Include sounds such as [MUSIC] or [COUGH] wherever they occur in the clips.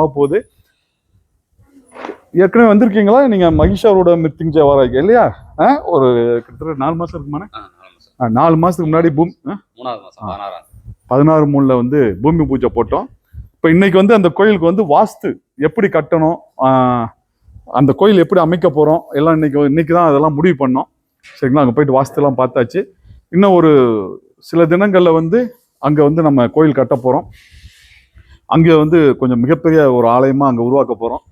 ஆக போகுது ஏற்கனவே வந்திருக்கீங்களா? நீங்க மகிஷாரோட மிருத்யுஞ்சய வாராய்க்கு இல்லையா? ஒரு கிட்டத்தட்ட நாலு மாசம் இருக்குமாண்ணே? நாலு மாசத்துக்கு முன்னாடி பூம்? மூணாவது. பதினாறாம். பதினாறு மூணுல வந்து பூமி பூஜை போட்டோம். இப்போ இன்னைக்கு வந்து அந்த கோயிலுக்கு வந்து வாஸ்து எப்படி கட்டணும் அந்த கோயில் எப்படி அமைக்க போறோம் எல்லாம் இன்னைக்கு இன்னைக்கு தான் அதெல்லாம் முடிவு பண்ணோம். சரிங்களா? அங்கே போயிட்டு வாஸ்துலாம் பார்த்தாச்சு. இன்னும் ஒரு சில தினங்கள்ல வந்து அங்க வந்து நம்ம கோயில் கட்ட போறோம். அங்கே வந்து கொஞ்சம் மிகப்பெரிய ஒரு ஆலயமாக அங்கே உருவாக்க போகிறோம்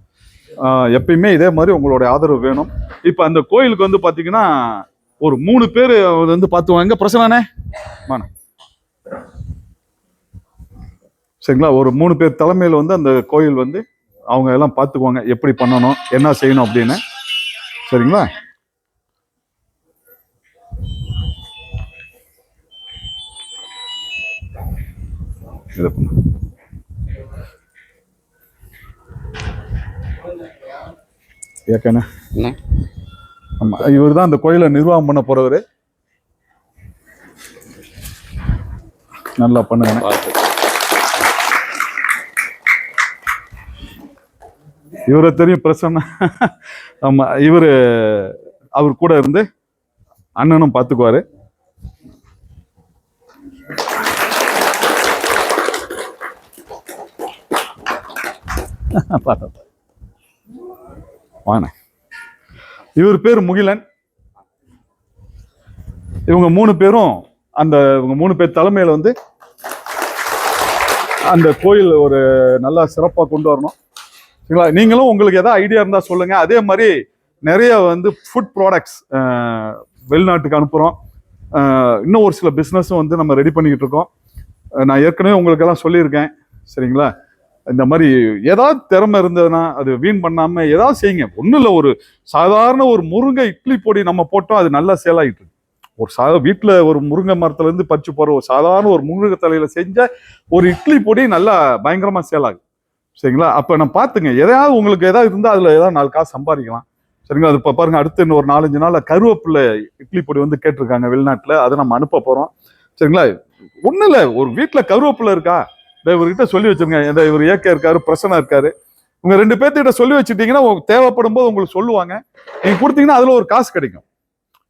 எப்பயுமே இதே மாதிரி உங்களுடைய ஆதரவு வேணும். இப்போ அந்த கோயிலுக்கு வந்து பார்த்தீங்கன்னா ஒரு மூணு பேர் வந்து பார்த்துவாங்க. பிரச்சனை வாண்ணே. சரிங்களா? ஒரு மூணு பேர் தலைமையில் வந்து அந்த கோயில் வந்து அவங்க எல்லாம் பார்த்துக்குவாங்க. எப்படி பண்ணணும் என்ன செய்யணும் அப்படின்னு. சரிங்களா? இதை பண்ண. ஏக்கண்ணே என்ன? ஆமா இவர் தான் அந்த கோயிலை நிர்வாகம் பண்ண போறவரு. நல்லா பண்ணுங்க இவரை தெரியும் பிரசன்னா. ஆமா இவரு அவர் கூட இருந்து அண்ணனும் பார்த்துக்குவாரு [LAUGHS] பார்த்தேன். வாங்க. இவர் பேர் முகிலன். இவங்க மூணு பேரும் அந்த இவங்க மூணு பேர் தலைமையில் வந்து அந்த கோயில் ஒரு நல்லா சிறப்பாக கொண்டு வரணும். சரிங்களா? நீங்களும் உங்களுக்கு எதாவது ஐடியா இருந்தால் சொல்லுங்கள் அதே மாதிரி நிறைய வந்து ஃபுட் ப்ராடக்ட்ஸ் வெளிநாட்டுக்கு அனுப்புகிறோம் இன்னும் ஒரு சில பிஸ்னஸும் வந்து நம்ம ரெடி பண்ணிக்கிட்டு இருக்கோம். நான் ஏற்கனவே உங்களுக்கெல்லாம் சொல்லியிருக்கேன். சரிங்களா? இந்த மாதிரி ஏதாவது திறமை இருந்ததுன்னா அது வீண் பண்ணாமல் ஏதாவது செய்யுங்க. ஒன்றும் இல்லை ஒரு சாதாரண ஒரு முருங்கை இட்லி பொடி நம்ம போட்டோம் அது நல்லா சேல் ஒரு சா வீட்டில் ஒரு முருங்கை மரத்துலேருந்து பறிச்சு போகிற ஒரு சாதாரண ஒரு முருங்கை தலையில் செஞ்ச ஒரு இட்லி பொடி நல்லா பயங்கரமாக சேல் சரிங்களா? அப்போ நான் பார்த்துங்க எதையாவது உங்களுக்கு எதாவது இருந்தால் அதில் ஏதாவது நாலு காசு சம்பாதிக்கலாம். சரிங்களா? அது இப்போ பாருங்கள் அடுத்து இன்னும் ஒரு நாலஞ்சு நாளில் கருவேப்பிலை இட்லி பொடி வந்து கேட்டிருக்காங்க வெளிநாட்டில் அதை நம்ம அனுப்ப போகிறோம் சரிங்களா? ஒன்றும் இல்லை ஒரு வீட்டில் கருவேப்பிலை இருக்கா? இந்த இவர்கிட்ட சொல்லி வச்சிருங்க. இந்த இவர் ஏக்க இருக்காரு பிரசனா இருக்காரு. உங்க ரெண்டு பேர்த்திட்ட சொல்லி வச்சுட்டீங்கன்னா உங்களுக்கு தேவைப்படும் போது உங்களுக்கு சொல்லுவாங்க. நீங்க கொடுத்தீங்கன்னா அதுல ஒரு காசு கிடைக்கும்.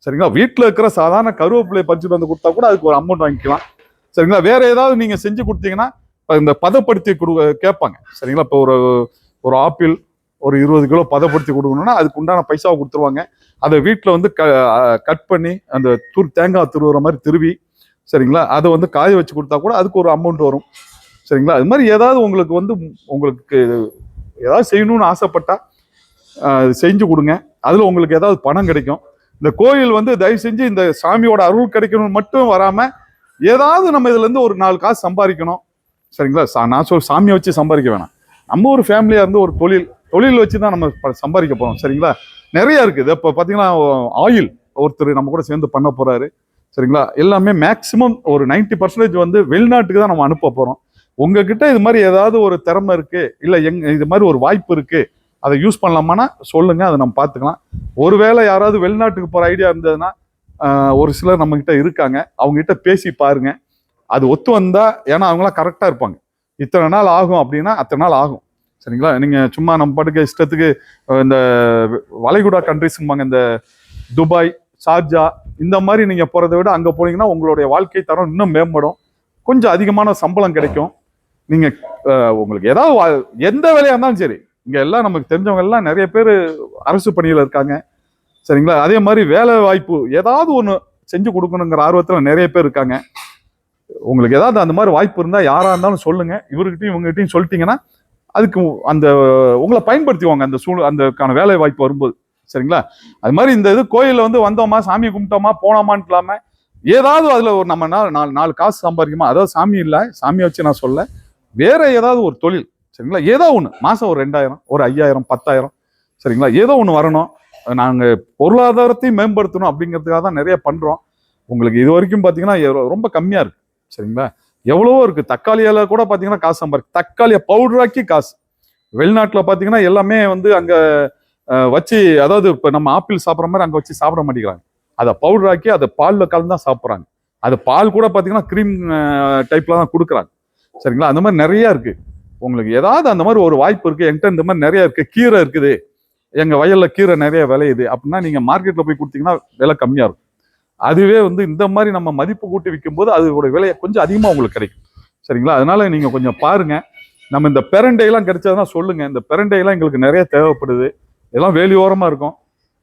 சரிங்களா? வீட்டில் இருக்கிற சாதாரண கருவேப்பிலையை பறிச்சுட்டு வந்து கொடுத்தா கூட அதுக்கு ஒரு அமௌண்ட் வாங்கிக்கலாம். சரிங்களா? வேற ஏதாவது நீங்க செஞ்சு கொடுத்தீங்கன்னா இந்த பதப்படுத்தி கொடு கேட்பாங்க. சரிங்களா? இப்போ ஒரு ஒரு ஆப்பிள் ஒரு இருபது கிலோ பதப்படுத்தி கொடுக்கணும்னா அதுக்கு உண்டான பைசாவை கொடுத்துருவாங்க. அதை வீட்டில் வந்து க கட் பண்ணி அந்த துரு தேங்காய் துருவுற மாதிரி திருவி சரிங்களா? அதை வந்து காய வச்சு கொடுத்தா கூட அதுக்கு ஒரு அமௌண்ட் வரும். சரிங்களா? அது மாதிரி ஏதாவது உங்களுக்கு வந்து உங்களுக்கு ஏதாவது செய்யணும்னு ஆசைப்பட்டா செஞ்சு கொடுங்க. அதில் உங்களுக்கு ஏதாவது பணம் கிடைக்கும். இந்த கோயில் வந்து தயவு செஞ்சு இந்த சாமியோட அருள் கிடைக்கணும்னு மட்டும் வராமல் ஏதாவது நம்ம இதுலேருந்து ஒரு நாலு காசு சம்பாதிக்கணும். சரிங்களா? சா- நான் சொல் சாமியை வச்சு சம்பாதிக்க வேணாம். நம்ம ஒரு ஃபேமிலியாக இருந்து ஒரு தொழில் தொழில் வச்சு தான் நம்ம சம்பாதிக்க போகிறோம் சரிங்களா? நிறைய இருக்குது இப்போ பார்த்தீங்கன்னா ஆயில் ஒருத்தர் நம்ம கூட சேர்ந்து பண்ண போகிறாரு சரிங்களா? எல்லாமே மேக்சிமம் ஒரு 90% பர்சன்டேஜ் வந்து வெளிநாட்டுக்கு தான் நம்ம அனுப்ப போகிறோம் உங்ககிட்ட இது மாதிரி ஏதாவது ஒரு திறமை இருக்கு? இல்லை எங் இது மாதிரி ஒரு வாய்ப்பு இருக்கு? அதை யூஸ் பண்ணலாமான்னா சொல்லுங்க அதை நம்ம பார்த்துக்கலாம். ஒருவேளை யாராவது வெளிநாட்டுக்கு போகிற ஐடியா இருந்ததுன்னா ஒரு சிலர் நம்ம கிட்ட இருக்காங்க. அவங்க கிட்ட பேசி பாருங்க. அது ஒத்து வந்தா ஏன்னா அவங்களாம் கரெக்டாக இருப்பாங்க. இத்தனை நாள் ஆகும் அப்படின்னா அத்தனை நாள் ஆகும். சரிங்களா? நீங்க சும்மா நம்ம பாட்டுக்கு இஷ்டத்துக்கு இந்த வளைகுடா கண்ட்ரிஸ்ம்பாங்க இந்த துபாய் ஷார்ஜா இந்த மாதிரி நீங்க போறதை விட அங்க போனீங்கன்னா உங்களுடைய வாழ்க்கை தரம் இன்னும் மேம்படும். கொஞ்சம் அதிகமான சம்பளம் கிடைக்கும். நீங்க உங்களுக்கு ஏதாவது எந்த வேலையா இருந்தாலும் சரி இங்க எல்லாம் நமக்கு தெரிஞ்சவங்க எல்லாம் நிறைய பேர் அரசு பணியில இருக்காங்க. சரிங்களா? அதே மாதிரி வேலை வாய்ப்பு ஏதாவது ஒன்று செஞ்சு கொடுக்கணுங்கிற ஆர்வத்தில் நிறைய பேர் இருக்காங்க. உங்களுக்கு ஏதாவது அந்த மாதிரி வாய்ப்பு இருந்தால் யாராக இருந்தாலும் சொல்லுங்கள் இவர்கிட்டையும் இவங்ககிட்டையும் சொல்லிட்டீங்கன்னா அதுக்கு அந்த உங்களை பயன்படுத்திவாங்க அந்த சூழ் அந்தக்கான வேலை வாய்ப்பு வரும்போது. சரிங்களா? அது மாதிரி இந்த இது கோயிலில் வந்து வந்தோமா சாமி கும்பிட்டோமா போனோமான்னு இல்லாமல் ஏதாவது அதில் ஒரு நம்ம நாலு நாலு நாலு காசு சம்பாதிக்குமா அதாவது சாமி இல்லை சாமியை வச்சு நான் சொல்ல. வேற ஏதாவது ஒரு தொழில் சரிங்களா? ஏதோ ஒன்று மாதம் ஒரு ரெண்டாயிரம் ஒரு ஐயாயிரம் பத்தாயிரம் சரிங்களா? ஏதோ ஒன்று வரணும். நாங்கள் பொருளாதாரத்தையும் மேம்படுத்தணும் அப்படிங்கிறதுக்காக தான் நிறைய பண்ணுறோம் உங்களுக்கு இது வரைக்கும் பார்த்தீங்கன்னா ரொம்ப கம்மியாக இருக்கு சரிங்களா? எவ்வளவோ இருக்குது தக்காளியால் கூட பார்த்தீங்கன்னா காசு சம்பாதிக்கு தக்காளியை பவுடராக்கி காசு. வெளிநாட்டில் பார்த்தீங்கன்னா எல்லாமே வந்து அங்கே வச்சு அதாவது இப்போ நம்ம ஆப்பிள் சாப்பிட்ற மாதிரி அங்கே வச்சு சாப்பிட மாட்டேங்கிறாங்க. அதை பவுடராக்கி அதை பாலில் கலந்து தான் சாப்பிட்றாங்க. அது பால் கூட பார்த்தீங்கன்னா க்ரீம் டைப்பில் தான் கொடுக்குறாங்க. சரிங்களா? அந்த மாதிரி நிறையா இருக்குது உங்களுக்கு ஏதாவது அந்த மாதிரி ஒரு வாய்ப்பு இருக்குது என்கிட்ட இந்த மாதிரி நிறைய இருக்குது கீரை இருக்குது. எங்கள் வயலில் கீரை நிறைய விளையுது. அப்படின்னா நீங்கள் மார்க்கெட்டில் போய் கொடுத்தீங்கன்னா விலை கம்மியாக இருக்கும். அதுவே வந்து இந்த மாதிரி நம்ம மதிப்பு கூட்டி விற்கும்போது அதோட விலையை கொஞ்சம் அதிகமாக உங்களுக்கு கிடைக்கும். சரிங்களா? அதனால நீங்கள் கொஞ்சம் பாருங்கள் நம்ம இந்த பெரண்டையெல்லாம் கிடைச்சதுன்னா சொல்லுங்கள் இந்த பெரண்டையெல்லாம் எங்களுக்கு நிறைய தேவைப்படுது. இதெல்லாம் வேலியோரமாக இருக்கும்.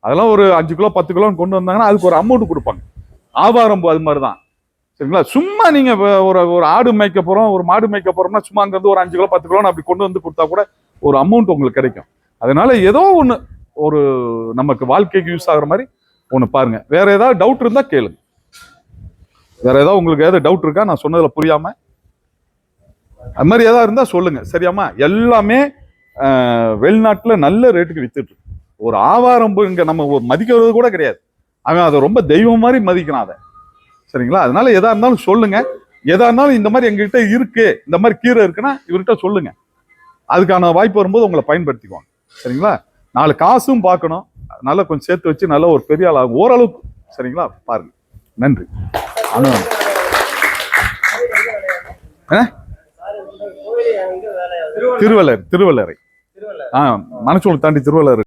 அதெல்லாம் ஒரு அஞ்சு கிலோ பத்து கிலோ கொண்டு வந்தாங்கன்னா அதுக்கு ஒரு அமௌண்ட் கொடுப்பாங்க. ஆவாரம் அது மாதிரி தான். சரிங்களா சும்மா நீங்கள் ஒரு ஒரு ஆடு மேய்க்க போகிறோம் ஒரு மாடு மேய்க்க போகிறோம்னா சும்மா அங்கேருந்து ஒரு அஞ்சு கிலோ பத்து கிலோன்னு அப்படி கொண்டு வந்து கொடுத்தா கூட ஒரு அமௌண்ட் உங்களுக்கு கிடைக்கும். அதனால ஏதோ ஒன்று ஒரு நமக்கு வாழ்க்கைக்கு யூஸ் ஆகுற மாதிரி ஒன்று பாருங்க. வேற ஏதாவது டவுட் இருந்தால் கேளுங்க. வேற ஏதாவது உங்களுக்கு ஏதாவது டவுட் இருக்கா? நான் சொன்னதில் புரியாமல் அது மாதிரி ஏதாவது இருந்தால் சொல்லுங்கள் சரியாம்மா? எல்லாமே வெளிநாட்டில் நல்ல ரேட்டுக்கு வித்துட்டு ஒரு ஆவாரம் இங்கே நம்ம மதிக்கிறது கூட கிடையாது. அவன் அதை ரொம்ப தெய்வம் மாதிரி மதிக்கிறான் அதை. சரிங்களா? அதனால எதா இருந்தாலும் சொல்லுங்க. எதா இருந்தாலும் இந்த மாதிரி எங்ககிட்ட இருக்கு இந்த மாதிரி கீரை இருக்குன்னா இவர்கிட்ட சொல்லுங்க. அதுக்கான வாய்ப்பு வரும்போது உங்களை பயன்படுத்திக்குவாங்க. சரிங்களா? நாலு காசும் பார்க்கணும். நல்லா கொஞ்சம் சேர்த்து வச்சு நல்ல ஒரு பெரிய ஆள் ஓரளவுக்கு. சரிங்களா? பாருங்க. நன்றி. ஆனா திருவள்ளர் திருவள்ளரை. ஆ மனசூர் தாண்டி திருவள்ளர்